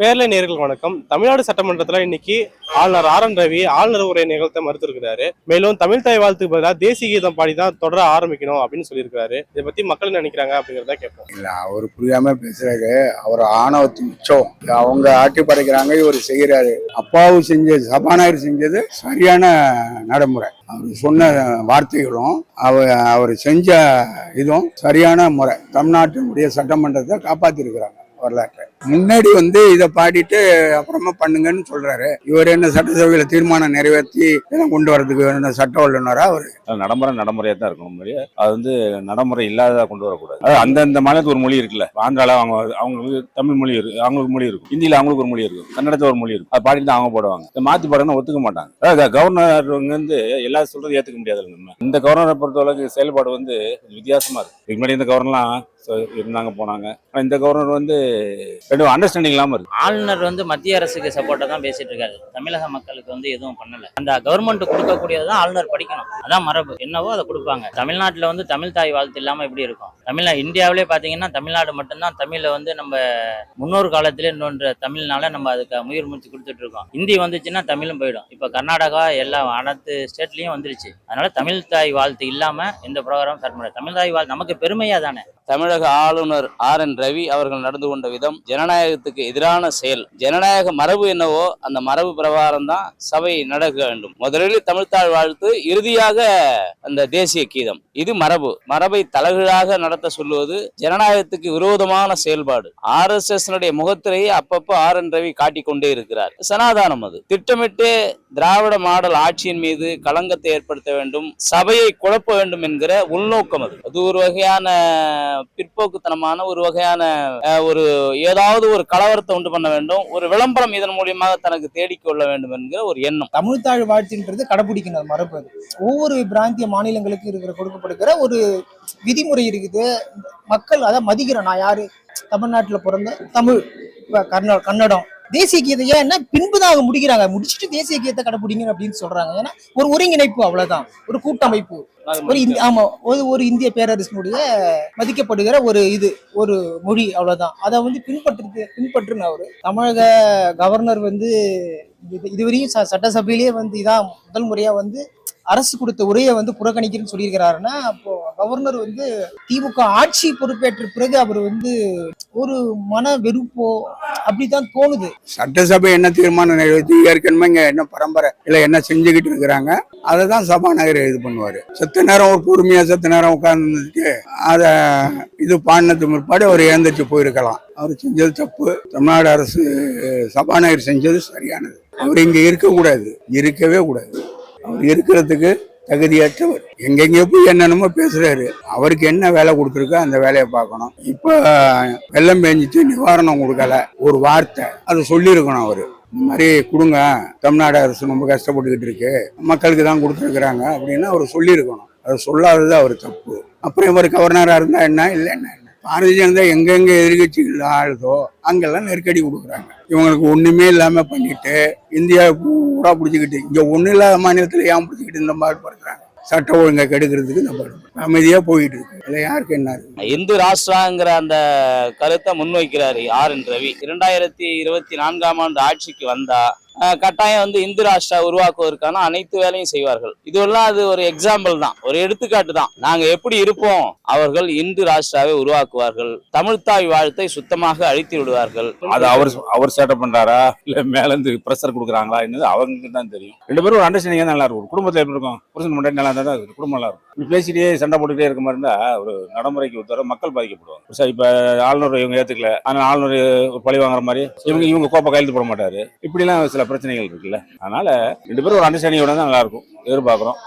பேரலை நேர்கள் வணக்கம். தமிழ்நாடு சட்டமன்றத்தில் இன்னைக்கு ஆளுநர் ஆர் என் ரவி ஆளுநர் உரை நிகழ்த்த மறுத்திருக்கிறாரு. மேலும் தமிழ் தாய் வாழ்த்துக்கு பதிலாக தேசிய கீதம் பாடி தான் தொடர ஆரம்பிக்கணும் அப்படின்னு சொல்லியிருக்காரு இதை பத்தி மக்கள் நினைக்கிறாங்க அப்படிங்கிறத கேட்போம். இல்ல அவர் புரியாம பேசுறாரு அவர் ஆணவத்து மிச்சம். அவங்க ஆட்டி படைக்கிறாங்க இவர் செய்கிறாரு அப்பாவு செஞ்சது சபாநாயகர் செஞ்சது சரியான நடைமுறை. அவர் சொன்ன வார்த்தைகளும் அவர் அவர் செஞ்ச இதுவும் சரியான முறை. தமிழ்நாட்டினுடைய சட்டமன்றத்தை காப்பாத்திருக்கிறாங்க. வரலாற்றை. முன்னாடி வந்து இதை பாடிட்டு அப்புறமா பண்ணுங்கன்னு சொல்றாரு. இவர் என்ன சட்டசபையில தீர்மானம் நிறைவேற்றி இதெல்லாம் கொண்டு வரதுக்கு என்ன சட்ட வல்லுநரா அவர்? நடைமுறை நடைமுறையாக தான் இருக்கணும் மொழி அது வந்து நடைமுறை இல்லாததா கொண்டு வரக்கூடாது. அது அந்தந்த மாநிலத்துக்கு ஒரு மொழி இருக்குல்ல. ஆந்திரால அவங்க அவங்களுக்கு தமிழ் மொழி இருக்கு அவங்களுக்கு மொழி இருக்கும். ஹிந்தியில அவங்களுக்கு ஒரு மொழி இருக்கும். கன்னடத்துல ஒரு மொழி இருக்கும். அது பாடிட்டு தான் அவங்க போடுவாங்க. இதை மாத்தி பாடுறதுன்னா ஒத்துக்க மாட்டாங்க. அதாவது கவர்னர் வந்து எல்லா சொல்றது ஏத்துக்க முடியாது நம்ம. இந்த கவர்னரை பொறுத்தவரைக்கும் செயல்பாடு வந்து வித்தியாசமா இருக்கு. இதுக்கு முன்னாடி இந்த கவர்னர்லாம் சொ- இருந்தாங்க போனாங்க. ஆனா இந்த கவர்னர் வந்து ரெண்டும் அண்டர்ஸ்டாண்டிங் இல்லாம இருக்கு. ஆளுநர் வந்து மத்திய அரசுக்கு சப்போர்ட்டா தான் பேசிட்டு இருக்காரு. தமிழக மக்களுக்கு வந்து எதுவும் பண்ணல. அந்த கவர்மெண்ட் கொடுக்கக்கூடியதான் ஆளுநர் படிக்கணும். அதான் மரபு. என்னவோ அதை கொடுப்பாங்க. தமிழ்நாட்டுல வந்து தமிழ் தாய் வாழ்த்து இல்லாம எப்படி இருக்கும். தமிழ்நா இந்தியாவிலே பாத்தீங்கன்னா தமிழ்நாடு மட்டும்தான் தமிழ்ல வந்து நம்ம முன்னோர் காலத்திலே இன்னொன்று தமிழ்னால நம்ம அதுக்கு முயர் மூச்சு கொடுத்துட்டு இருக்கோம். ஹிந்தி வந்துச்சுன்னா தமிழும் போயிடும். இப்போ கர்நாடகா எல்லா அனைத்து ஸ்டேட்லயும் வந்துருச்சு. அதனால தமிழ் தாய் வாழ்த்து இல்லாம எந்த ப்ரோக்ராம் ஸ்டார்ட் பண்ணல தமிழ் தாய் வாழ்த்து நமக்கு பெருமையா தானே? தமிழக ஆளுநர் ஆர் என் ரவி அவர்கள் நடந்து கொண்ட விதம் ஜனநாயகத்துக்கு எதிரான செயல். ஜனநாயக மரபு என்னவோ அந்த மரபு பிரகாரம் தான் சபை நடக்க வேண்டும். முதலில் தமிழ்த்தாழ் வாழ்த்து இறுதியாக அந்த தேசிய கீதம். இது மரபு. மரபை தலகீழாக நடத்த சொல்லுவது ஜனநாயகத்துக்கு விரோதமான செயல்பாடு. ஆர் எஸ் எஸ் முகத்திரையை அப்பப்போ ஆர் என் ரவி காட்டிக்கொண்டே இருக்கிறார். சனாதானம் அது. திட்டமிட்டு திராவிட மாடல் ஆட்சியின் மீது களங்கத்தை ஏற்படுத்த வேண்டும். சபையை குழப்ப வேண்டும் என்கிற உள்நோக்கம் அது. அது ஒரு வகையான பிற்போக்குத்தனமான ஒரு வகையான ஒரு ஏதாவது ஒரு கலவரத்தை உண்டு பண்ண வேண்டும். ஒரு விளம்பரம் இதன் மூலியமாக தனக்கு தேடிக்கொள்ள வேண்டும் என்கிற ஒரு எண்ணம். தமிழ்த்தாழ் வாழ்த்துன்றது கடைபிடிக்கணும் அது மரபு. ஒவ்வொரு பிராந்திய மாநிலங்களுக்கு இருக்கிற கொடுக்கப்படுகிற ஒரு விதிமுறை இருக்குது. மக்கள் அதை மதிக்கிறேன் நான் யாரு? தமிழ்நாட்டில் பிறந்த தமிழ் இப்ப கர்நா கன்னடம். தேசிய கீதை ஏன்னா பின்புதான் அவங்க முடிக்கிறாங்க முடிச்சுட்டு தேசிய கீதத்தை கடைபிடிங்க அப்படின்னு சொல்றாங்க. ஏன்னா ஒரு ஒருங்கிணைப்பு அவ்வளவுதான். ஒரு கூட்டமைப்பு. ஒரு இந்தி- ஆமா ஒரு ஒரு இந்திய பேரரசினுடைய மதிக்கப்படுகிற ஒரு இது ஒரு மொழி அவ்வளவுதான். அதை வந்து பின்பற்று பின்பற்றுன அவரு. தமிழக கவர்னர் வந்து இது- இதுவரையும் சட்டசபையிலேயே வந்து இதான் முதல் முறையா வந்து அரசு கொடுத்த உரையை வந்து புறக்கணிக்கிறேன்னு சொல்லியிருக்கிறாருன்னா அப்போ கவர்னர் வந்து திமுக ஆட்சி பொறுப்பேற்ற பிறகு அவர் வந்து ஒரு மன வெறுப்போ அப்படித்தான் தோணுது. சட்டசபை என்ன தீர்மானம் நிறைவேற்றி ஏற்கனவே இங்க என்ன பரம்பரை இல்ல என்ன செஞ்சுக்கிட்டு இருக்கிறாங்க அதை தான் சபாநாயகர் இது பண்ணுவாரு. செத்த நேரம் ஒரு பொறுமையா செத்த நேரம் உட்கார்ந்துட்டு அத இது பாடினது முற்பாடு அவர் ஏந்திரிச்சு போயிருக்கலாம். அவர் செஞ்சது தப்பு. தமிழ்நாடு அரசு சபாநாயகர் செஞ்சது சரியானது. அவர் இங்க இருக்கக்கூடாது இருக்கவே கூடாது. இருக்கிறதுக்கு தகுதியற்றவர். எங்கெங்கே போய் என்னென்னமோ பேசுறாரு. அவருக்கு என்ன வேலை கொடுத்துருக்கோ அந்த வேலையை பார்க்கணும். இப்போ வெள்ளம் பேஞ்சிச்சு நிவாரணம் கொடுக்கல. ஒரு வார்த்தை. அதை சொல்லியிருக்கணும் அவரு. இந்த மாதிரி கொடுங்க. தமிழ்நாடு அரசு ரொம்ப கஷ்டப்பட்டுக்கிட்டு இருக்கு. மக்களுக்கு தான் கொடுத்துருக்குறாங்க அப்படின்னு அவர் சொல்லியிருக்கணும். அதை சொல்லாதது அவர் தப்பு. அப்புறம் இவர் கவர்னராக இருந்தால் என்ன இல்லை என்ன? பாரதிய ஜனதா எங்கெங்க எதிர்கட்சிகள் ஆளுதோ அங்கெல்லாம் நெருக்கடி கொடுக்குறாங்க. இவங்களுக்கு ஒன்றுமே இல்லாமல் பண்ணிட்டு இந்தியா பூரா பிடிச்சிக்கிட்டு இங்கே ஒன்றும் இல்லாத மாநிலத்தில் ஏன் பிடிச்சிக்கிட்டு இந்த மாதிரி படுறாங்க சட்ட ஒழுங்கை கெடுக்கிறதுக்கு இந்த பாடு அமைதியாக போயிட்டு இருக்கு. இல்லை யாருக்கு என்ன இந்து ராஷ்டிராங்கிற அந்த கருத்தை முன்வைக்கிறாரு ஆர் என் ரவி. இரண்டாயிரத்தி இருபத்தி நான்காம் ஆண்டு ஆட்சிக்கு வந்தா கட்டாயம் வந்து இந்து ராஷ்டிரா உருவாக்குவதற்கான அனைத்து வேலையும் செய்வார்கள். இதுவெல்லாம் அது ஒரு எக்ஸாம்பிள் தான். ஒரு எடுத்துக்காட்டு தான். நாங்க எப்படி இருப்போம்? அவர்கள் இந்து ராஷ்டிராவை உருவாக்குவார்கள். தமிழ்தாய் வாழ்த்தை சுத்தமாக அழித்து விடுவார்கள். அது அவர் அவர் சேட்டை பண்றாரா? இல்ல மேல இருந்து பிரஷர் கொடுக்குறாங்களா? என்னது? அவங்களுக்கு தான் தெரியும். ரெண்டு பேரும் ஒரு அண்டர்ஸ்டாண்டிங் நல்லா இருக்கும். குடும்பத்தில் எப்படி இருக்கும்? புருஷன் மட்டும் நல்லா இருந்தா தான் குடும்பம் நல்லா இருக்கும். பேசிட்டே சண்டை போட்டுட்டே இருக்க மாதிரி இருந்தா ஒரு நடைமுறைக்கு ஒருத்தர மக்கள் பாதிக்கப்படுவாங்க. சார் இப்ப ஆளுநர் இவங்க ஏத்துக்கல. ஆனா ஆளுநர் ஒரு பழி வாங்குற மாதிரி இவங்க இவங்க கோப்பை கையெழுத்து போட மாட்டாரு. இப்படிலாம் சில பிரச்சனைகள் இருக்குல்ல. அதனால ரெண்டு பேரும் ஒரு அண்டர்ஸ்டாண்டிங்கோட தான் நல்லா இருக்கும் எதிர்பார்க்குறோம்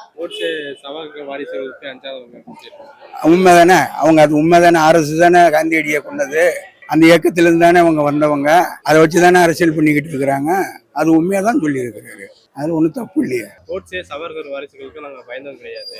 அஞ்சாவது உண்மைதானே? அவங்க அது உண்மைதானே? அரசு தானே காந்தியடியை கொண்டது அந்த இயக்கத்திலிருந்து தானே அவங்க வந்தவங்க? அதை வச்சு தானே அரசியல் பண்ணிக்கிட்டு இருக்கிறாங்க? அது உண்மையா தான் சொல்லி இருக்கிறாரு அது ஒன்றும் தப்பு இல்லையே. ஓட்ஸு சவர்கர் வாரிசுகளுக்கு நாங்கள் பயந்தோம் கிடையாது.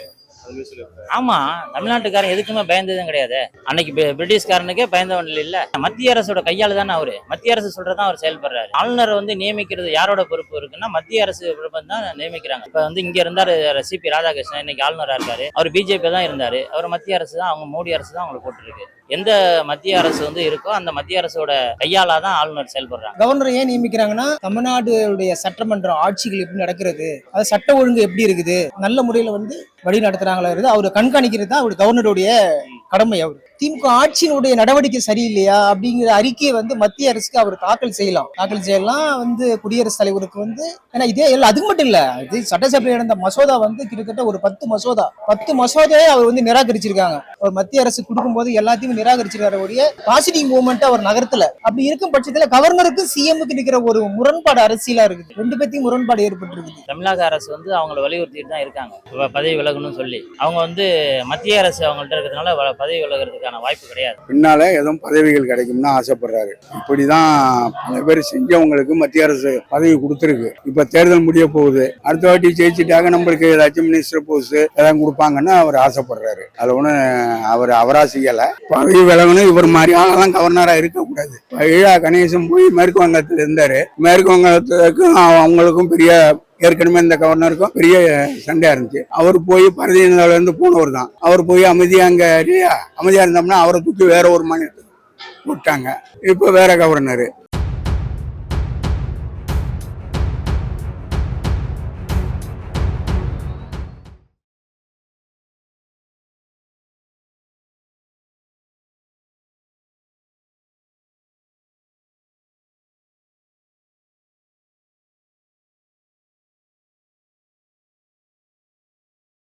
ஆமா தமிழ்நாட்டுக்காரன் எதுக்குமே பயந்ததும் கிடையாது. அன்னைக்கு பிரிட்டிஷ்காரனுக்கே பயந்தவன் இல்ல. மத்திய அரசோட கையால தானே அவரு. மத்திய அரசு சொல்றதான் அவர் செயல்படுறாரு. ஆளுநர் வந்து நியமிக்கிறது யாரோட பொறுப்பு இருக்குன்னா மத்திய அரசு பொறுப்பு தான் நியமிக்கிறாங்க. இப்ப வந்து இங்க இருந்தாரு சிபி ராதாகிருஷ்ணன் இன்னைக்கு ஆளுநரா இருக்காரு. அவர் பிஜேபி தான் இருந்தாரு. அவர் மத்திய அரசு தான் அவங்க மோடி அரசு தான் அவங்களை போட்டுருக்கு. எந்த மத்திய அரசு வந்து இருக்கோ அந்த மத்திய அரசோட கையால தான் ஆளுநர் செயல்படுறாங்க. கவர்னர் ஏன் நியமிக்கிறாங்கன்னா தமிழ்நாடுடைய சட்டமன்ற ஆட்சிகள் எப்படி நடக்கிறது அது சட்ட ஒழுங்கு எப்படி இருக்குது நல்ல முறையில வந்து வழி நடத்துறாங்களா இருக்குது அவர் கண்காணிக்கிறது தான் அவர் கவர்னருடைய கடமை அவர். திமுக ஆட்சியினுடைய நடவடிக்கை சரியில்லையா அப்படிங்கிற அறிக்கையை வந்து மத்திய அரசுக்கு அவர் தாக்கல் செய்யலாம். தாக்கல் செய்யலாம். வந்து குடியரசுத் தலைவருக்கு வந்து ஏன்னா இதே இல்லை அது மட்டும் இல்ல இது சட்டசபையில் நடந்த மசோதா வந்து கிட்டத்தட்ட ஒரு பத்து மசோதா. பத்து மசோதாவே அவர் வந்து நிராகரிச்சிருக்காங்க. ஒரு மத்திய அரசு கொடுக்கும்போது எல்லாத்தையும் நிராகரிச்சிருக்காரு ஒழிய பாசிட்டிவ் மூவ்மெண்ட் அவர் நகரத்துல. அப்படி இருக்கும் பட்சத்துல கவர்னருக்கு சிஎம்க்கு இருக்கிற ஒரு முரண்பாடு அரசியலா இருக்குது. ரெண்டு பேர்த்தையும் முரண்பாடு ஏற்பட்டிருக்குது. தமிழக அரசு வந்து அவங்கள வலியுறுத்திட்டு தான் இருக்காங்க. பதவி விலகணும்னு சொல்லி. அவங்க வந்து மத்திய அரசு அவங்கள்ட்ட இருக்கிறதுனால பதவி விலகிறதுக்கான வாய்ப்பு கிடையாது. பின்னால எதுவும் பதவிகள் கிடைக்கும்னு ஆசைப்படுறாரு. இப்படிதான் பல பேர் செஞ்சவங்களுக்கு மத்திய அரசு பதவி கொடுத்துருக்கு. இப்ப தேர்தல் முடிய போகுது. அடுத்த வாட்டி ஜெயிச்சிட்டாக நம்மளுக்கு ஏதாச்சும் மினிஸ்டர் போஸ்ட் ஏதாவது கொடுப்பாங்கன்னு அவர் ஆசைப்படுறாரு. அதுல ஒண்ணு அவர் அவரா செய்யல. பதவி விலகணும் இவர் மாதிரி ஆளெல்லாம் கவர்னரா இருக்கக்கூடாது. ஈழா கணேசன் போய் மேற்கு வங்கத்துல இருந்தாரு. மேற்கு வங்கத்துக்கும் அவங்களுக்கும் பெரிய ஏற்கனவே இந்த கவர்னருக்கும் பெரிய சண்டையா இருந்துச்சு. அவர் போய் பரதேசில இருந்து போனவர் தான். அவர் போய் அமைதியா அங்க அமைதியா இருந்தோம்னா அவரை தூக்கி வேற ஒரு மாநிலத்துக்கு விட்டாங்க இப்போ வேற கவர்னர்